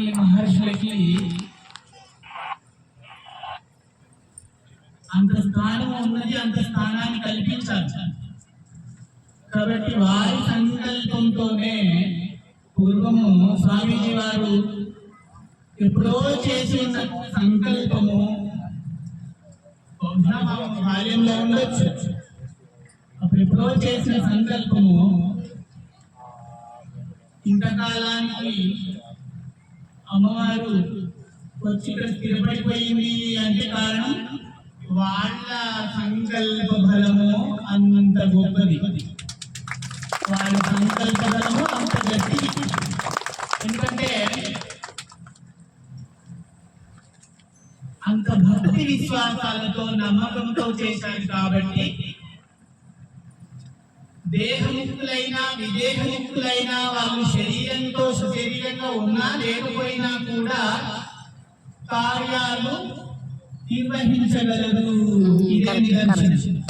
ఈ మహర్షులకి అంత స్థానం ఉన్నది అంత స్థానాన్ని కల్పించాలి. కాబట్టి వారి సంకల్పంతోనే పూర్వము స్వామీజీ వారు ఎప్పుడో చేసిన సంకల్పము బహుశా బాల్యంలో ఉండొచ్చు. అప్పుడు ఎప్పుడో చేసిన సంకల్పము ఇంతకాలానికి అమ్మవారు వచ్చి ఇక్కడ స్థిరపడిపోయింది అంటే కారణం వాళ్ళ సంకల్ప బలము అంత గొప్పది. వాళ్ళ సంకల్ప బలము అంత గట్టి. ఎందుకంటే అంత భక్తి విశ్వాసాలతో నమ్మకంతో చేశారు కాబట్టి దేహముక్తులైనా విదేహముక్తులైనా వాళ్ళు శరీరంతో శరీరంగా ఉన్నా లేకపోయినా కూడా కార్యాలు నిర్వహించగలరు. ఇదే నిదర్శనం.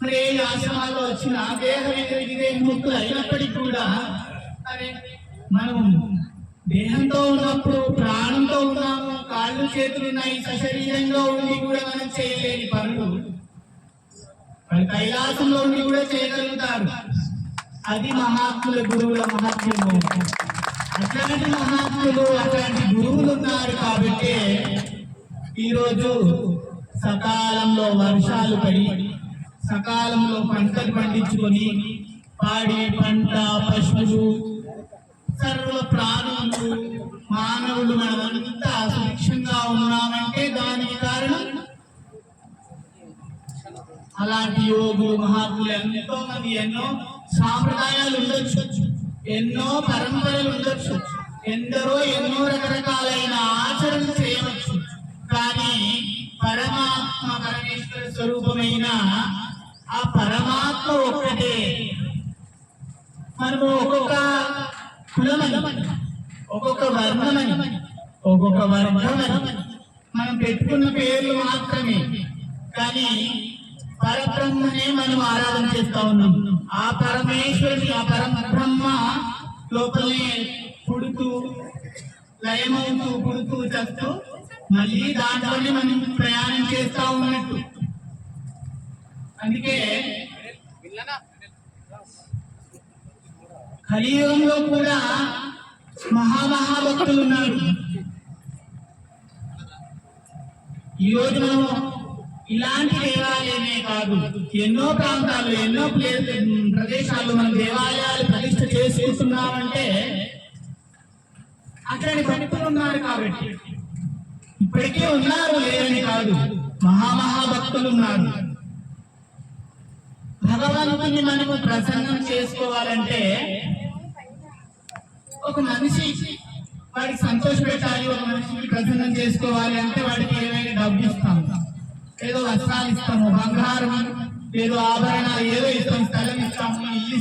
మరి ఏ ఆశ్రమాల్లో వచ్చిన దేహ విదేహముక్తులు అయినప్పటికీ కూడా మనం దేహంతో ఉన్నప్పుడు ప్రాణంతో ఉన్నాము కాళ్ళు చేతులు ఉన్నాయి సశరీరంగా ఉండి కూడా మనం చేయలేని పనులు మరి కైలాసంలో ఉండి కూడా చేయగలుగుతారు. అది మహాత్ముల గురువుల మహాత్మ్యము. అట్లాంటి మహాత్ములు అట్లాంటి గురువులు ఉన్నారు కాబట్టి ఈరోజు సకాలంలో వర్షాలు పడి సకాలంలో పంటలు పండించుకొని పాడి పంట పశువులు సర్వ ప్రాణులు మానవులు మనమంతా సురక్షంగా ఉన్న అలాంటి యోగులు మహాత్ములు ఎంతో మంది ఎన్నో సాంప్రదాయాలు ఉండొచ్చు. ఎన్నో పరంపరలు ఉండొచ్చు. ఎందరో ఎన్నో రకరకాలైన ఆచరణలు చేయవచ్చు. కానీ పరమాత్మ పరమేశ్వర స్వరూపమైన ఆ పరమాత్మ ఒక్కటే. మనము ఒక్కొక్క కులమని ఒక్కొక్క వర్ణమని ఒక్కొక్క వర్ణమని మనం పెట్టుకున్న పేర్లు మాత్రమే. కానీ పరబ్రహ్మనే మనం ఆరాధన చేస్తా ఉన్నాం. ఆ పరమేశ్వరుని ఆ పరబ్రహ్మ లోపలనే పుడుతూ లయమవుతూ పుడుతూ చస్తూ మళ్ళీ దాంట్లోనే మనం ప్రయాణం చేస్తా ఉన్నట్టు. అందుకే కలియుగంలో కూడా మహామహాభక్తులు ఉన్నారు. ఈ రోజు మనం ఇలాంటి దేవాలయమే కాదు ఎన్నో ప్రాంతాలు ఎన్నో ప్లేస్ మన దేవాలయాలు ప్రతిష్ట చేసుకుంటున్నామంటే అక్కడ భక్తులు ఉన్నారు కాబట్టి. ఇప్పటికే ఉన్నారు లేరని కాదు మహామహాభక్తులు ఉన్నారు. భగవంతుని మనము ప్రసన్నం చేసుకోవాలంటే ఒక మనిషి వాడికి సంతోష పెట్టాలి ఒక మనిషిని ప్రసన్నం చేసుకోవాలి అంటే వాడికి ఏమైనా డబ్బు ఇస్తాం. ఏదో వస్త్రాలు ఇస్తాము బంగారం ఏదో ఆభరణాలు ఏదో ఇస్తాం స్థలం ఇస్తాము ఇల్లు